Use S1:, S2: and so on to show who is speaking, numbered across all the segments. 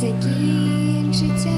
S1: закінчиться.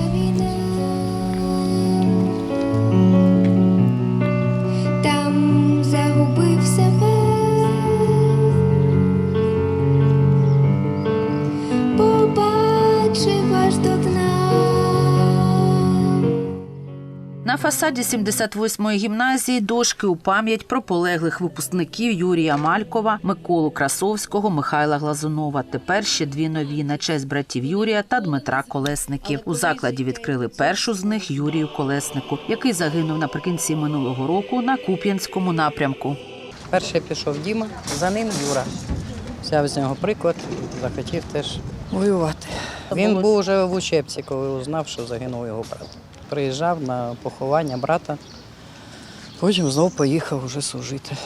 S1: Фасаді 78-ї гімназії дошки у пам'ять про полеглих випускників Юрія Малькова, Миколу Красовського, Михайла Глазунова. Тепер ще дві нові на честь братів Юрія та Дмитра Колесників. У закладі відкрили першу з них Юрію Колеснику, який загинув наприкінці минулого року на Куп'янському напрямку.
S2: Перший пішов Діма, за ним Юра. Взяв з нього приклад, захотів теж воювати. Він був вже в учебці, коли узнав, що загинув його брат. Приїжджав на поховання брата, потім знов поїхав уже служити.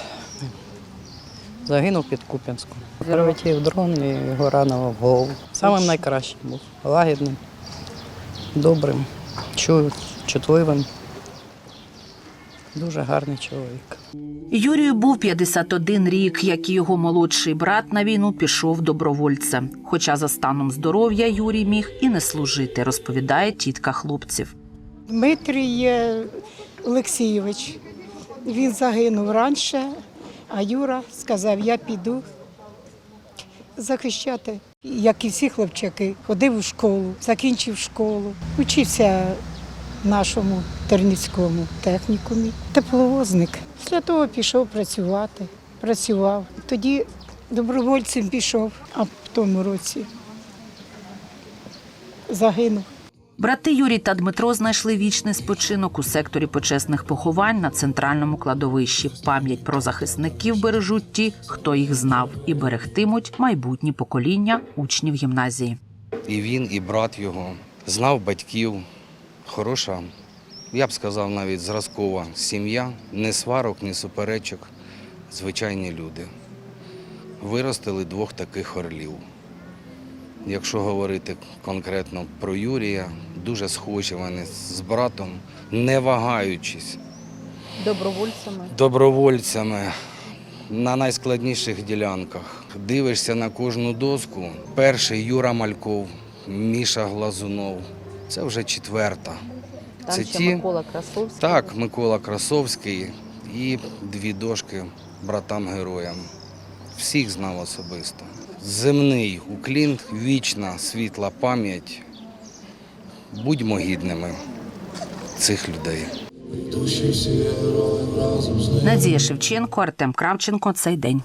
S2: Загинув під Куп'янськом. Прилетів дрон і його ранило в голову. Самим найкращим був. Лагідним, добрим, чутливим. Дуже гарний чоловік.
S1: Юрію був 51 рік, як і його молодший брат на війну пішов добровольцем. Хоча за станом здоров'я Юрій міг і не служити, розповідає тітка хлопців.
S3: Дмитрій е, Олексійович. Він загинув раніше, а Юра сказав, я піду захищати. Як і всі хлопчаки, ходив у школу, закінчив школу, учився нашому Тернівському технікумі. Тепловозник. Після того пішов працювати, працював. Тоді добровольцем пішов, а в тому році загинув.
S1: Брати Юрій та Дмитро знайшли вічний спочинок у секторі почесних поховань на центральному кладовищі. Пам'ять про захисників бережуть ті, хто їх знав, і берегтимуть майбутні покоління учнів гімназії.
S4: І він, і брат його знав батьків. Хороша, я б сказав, навіть зразкова сім'я, ні сварок, ні суперечок. Звичайні люди. Виростили двох таких орлів. Якщо говорити конкретно про Юрія, дуже схожі вони з братом, не вагаючись
S5: добровольцями.
S4: добровольцями на найскладніших ділянках. Дивишся на кожну доску. Перший Юра Мальков, Міша Глазунов. Це вже четверта.
S5: Там
S4: Це
S5: ще
S4: ті-
S5: Микола Красовський.
S4: Так, Микола Красовський і дві дошки братам-героям. Всіх знав особисто. Земний уклін, вічна світла пам'ять. Будьмо гідними цих людей.
S1: Надія Шевченко, Артем Кравченко. Цей день.